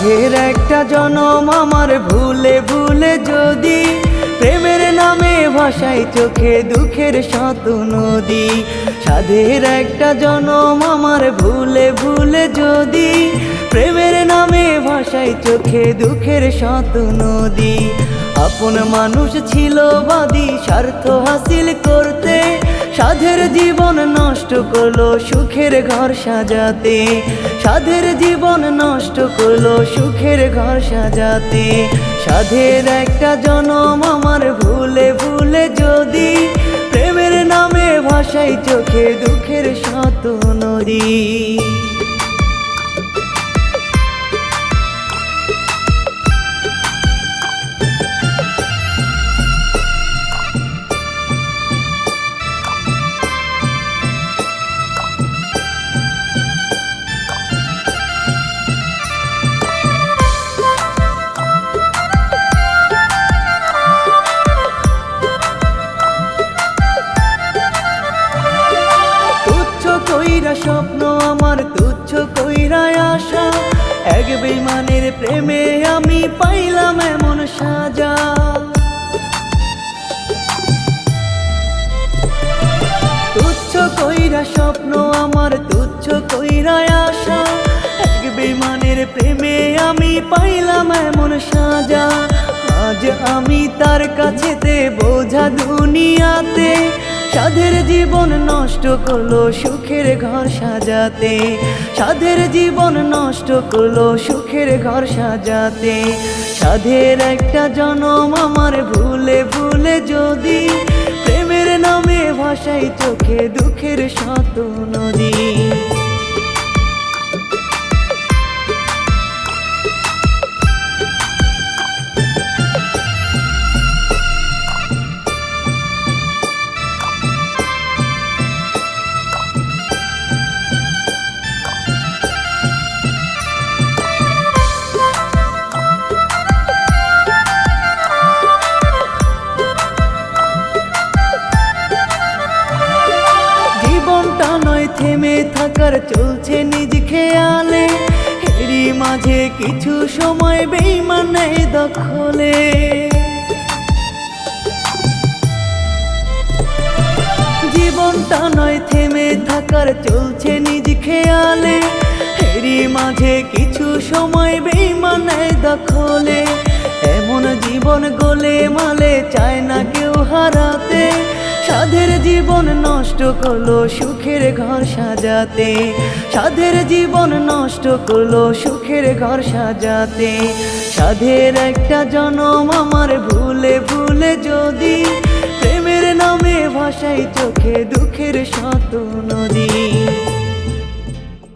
সাধের একটা জনম আমার ভুলে ভুলে যদি প্রেমের নামে ভাষায় চোখে দুঃখের শত নদী। সাধের একটা জনম আমার ভুলে ভুলে যদি প্রেমের নামে ভাষায় চোখে দুঃখের শত নদী। আপন মানুষ ছিল বাদী, স্বার্থ হাসিল সাধের জীবন নষ্ট করল সুখের ঘর সাজাতে। সাধের জীবন নষ্ট করল সুখের ঘর সাজাতে। সাধের একটা জনম আমার ভুলে ভুলে যদি প্রেমের নামে ভাষাই চোখে দুঃখের শত নদী। কইরা স্বপ্ন আমার তুচ্ছ কইরা আশা এক বেমানের প্রেমে আমি পাইলাম এমন সাজা। তুচ্ছ কইরা স্বপ্ন আমার তুচ্ছ কইরা আশা এক বেমানের প্রেমে আমি পাইলাম এমন সাজা। আজ আমি তার কাছেতে বোঝা দুনিয়াতে সাধের জীবন নষ্ট করল সুখের ঘর সাজাতে। সাধের জীবন নষ্ট করল সুখের ঘর সাজাতে। সাধের একটা জনম আমার ভুলে ভুলে যদি প্রেমের নামে ভাষাই চোখে দুঃখের শত নদী। থাকার চলছে নিজ খেয়ালে। এরই মাঝে কিছু সময় বেইমানে দখলে। জীবনটা নয় থেমে থাকার, চলছে নিজ খেয়ালে। এরই মাঝে কিছু সময় বেইমানে দখলে। এমন জীবন গোলে মালে চায় না কেউ হারাতে। সাধের জীবন নষ্ট করল সুখের ঘর সাজাতে। সাধের জীবন নষ্ট করল সুখের ঘর সাজাতে। সাধের একটা জনম আমার ভুলে ভুলে যদি প্রেমের নামে ভাষাই চোখে দুঃখের শত নদী।